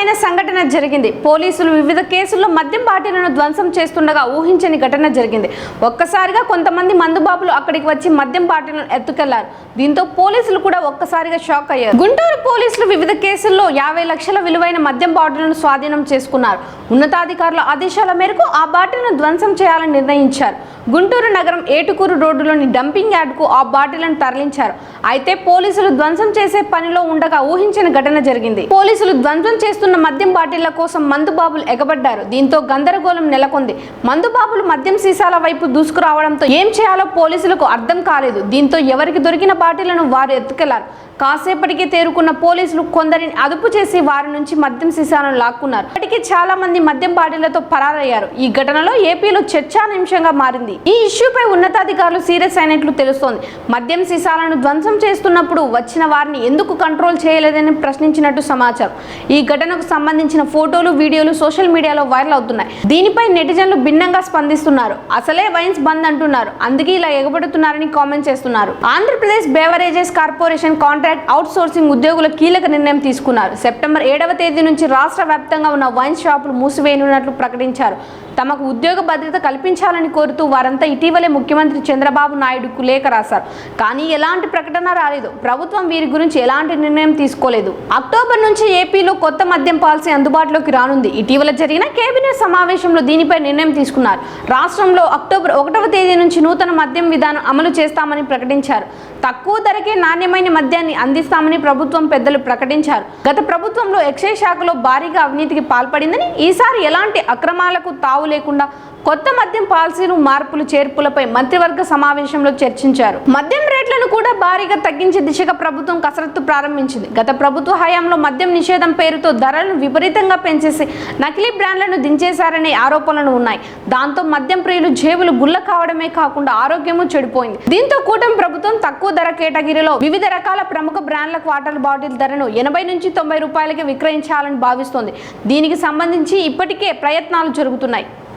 విచిత్రమైన సంఘటన జరిగింది. పోలీసులు వివిధ కేసుల్లో మద్యం బాటిలను ధ్వంసం చేస్తుండగా ఊహించని ఘటన జరిగింది. ఒక్కసారిగా కొంతమంది మందుబాబులు అక్కడికి వచ్చి మద్యం బాటిలను ఎత్తుకెళ్ళారు. దీంతో పోలీసులు కూడా ఒక్కసారిగా షాక్ అయ్యారు. గుంటూరు పోలీసులు వివిధ కేసుల్లో యాభై లక్షల విలువైన మద్యం బాటిలను స్వాధీనం చేసుకున్నారు. ఉన్నతాధికారుల ఆదేశాల మేరకు ఆ బాటిల్ను ధ్వంసం చేయాలని నిర్ణయించారు. గుంటూరు నగరం ఏటుకూరు రోడ్డులోని డంపింగ్ యార్డ్కు ఆ బాటిల్ను తరలించారు. అయితే పోలీసులు ధ్వంసం చేసే పనిలో ఉండగా ఊహించని ఘటన జరిగింది. పోలీసులు ధ్వంసం చేస్తున్న మద్యం బాటిళ్ళ కోసం మందుబాబులు ఎగబడ్డారు. దీంతో గందరగోళం నెలకొంది. మందుబాబులు మద్యం సీసాల వైపు దూసుకురావడంతో ఏం చేయాలో పోలీసులకు అర్థం కాలేదు. దీంతో ఎవరికి దొరికిన బాటిళ్ళను వారు ఎత్తుకెళ్ళారు. కాసేపటికి తేరుకున్న పోలీసులు కొందరిని అదుపు చేసి వారి నుంచి మద్యం సీసాలను లాక్కున్నారు. ఇప్పటికీ చాలా మంది మద్యం బాటిళ్ళతో పరారయ్యారు. ఈ ఘటనలో ఏపీలో చర్చానింశంగా మారింది. ఈ ఇష్యూపై ఉన్నతాధికారులు సీరియస్ అయినట్లు తెలుస్తోంది. మద్యం సీసాలను ధ్వంసం చేస్తున్నప్పుడు వచ్చిన వారిని ఎందుకు కంట్రోల్ చేయలేదని ప్రశ్నించినట్టు సమాచారం. ఈ ఘటనకు సంబంధించిన ఫోటోలు వీడియోలు సోషల్ మీడియాలో వైరల్ అవుతున్నాయి. దీనిపై నెటిజన్లు భిన్నంగా స్పందిస్తున్నారు. అసలే వైన్స్ బంద్ అంటున్నారు. అందుకే ఇలా ఎగబడుతున్నారని కామెంట్ చేస్తున్నారు. Andhra Pradesh beverages corporation contract outsourcing ఉద్యోగుల కీలక నిర్ణయం తీసుకున్నారు. సెప్టెంబర్ ఏడవ తేదీ నుంచి రాష్ట్ర వ్యాప్తంగా ఉన్న వైన్ షాపులు మూసివేయనున్నట్లు ప్రకటించారు. తమకు ఉద్యోగ భద్రత కల్పించాలని కోరుతూ వారంతా ఇటీవలే ముఖ్యమంత్రి చంద్రబాబు నాయుడుకు లేఖ రాశారు. కానీ ఎలాంటి ప్రకటన రాలేదు. ప్రభుత్వం వీరి గురించి ఎలాంటి నిర్ణయం తీసుకోలేదు. అక్టోబర్ నుంచి ఏపీలో కొత్త మద్యం పాలసీ అందుబాటులోకి రానుంది. ఇటీవల జరిగిన కేబినెట్ సమావేశంలో దీనిపై నిర్ణయం తీసుకున్నారు. రాష్ట్రంలో అక్టోబర్ ఒకటవ తేదీ నుంచి నూతన మద్యం విధానం అమలు చేస్తామని ప్రకటించారు. తక్కువ ధరకే నాణ్యమైన మద్యాన్ని అందిస్తామని ప్రభుత్వం పెద్దలు ప్రకటించారు. గత ప్రభుత్వంలో ఎక్సైజ్ శాఖలో భారీగా అవినీతికి పాల్పడిందని ఈసారి ఎలాంటి అక్రమాలకు తావు లేకుండా కొత్త మద్యం పాలసీలు మార్పులు చేర్పులపై మంత్రివర్గ సమావేశంలో చర్చించారు. మద్యం రేట్లను కూడా భారీగా తగ్గించే దిశగా ప్రభుత్వం కసరత్తు ప్రారంభించింది. గత ప్రభుత్వ హయాంలో మద్యం నిషేధం పేరుతో ధరలను విపరీతంగా పెంచేసి నకిలీ బ్రాండ్లను దించేశారనే ఆరోపణలు ఉన్నాయి. దాంతో మద్యం ప్రియులు జేబులు గుల్ల కావడమే కాకుండా ఆరోగ్యము చెడిపోయింది. దీంతో కూటమి ప్రభుత్వం తక్కువ ధర కేటగిరీలో వివిధ రకాల ప్రముఖ బ్రాండ్ల వాటర్ బాటిల్ ధరను ఎనభై నుంచి తొంభై రూపాయలకి విక్రయించాలని భావిస్తోంది. దీనికి సంబంధించి ఇప్పటికే ప్రయత్నాలు జరుగుతున్నాయి.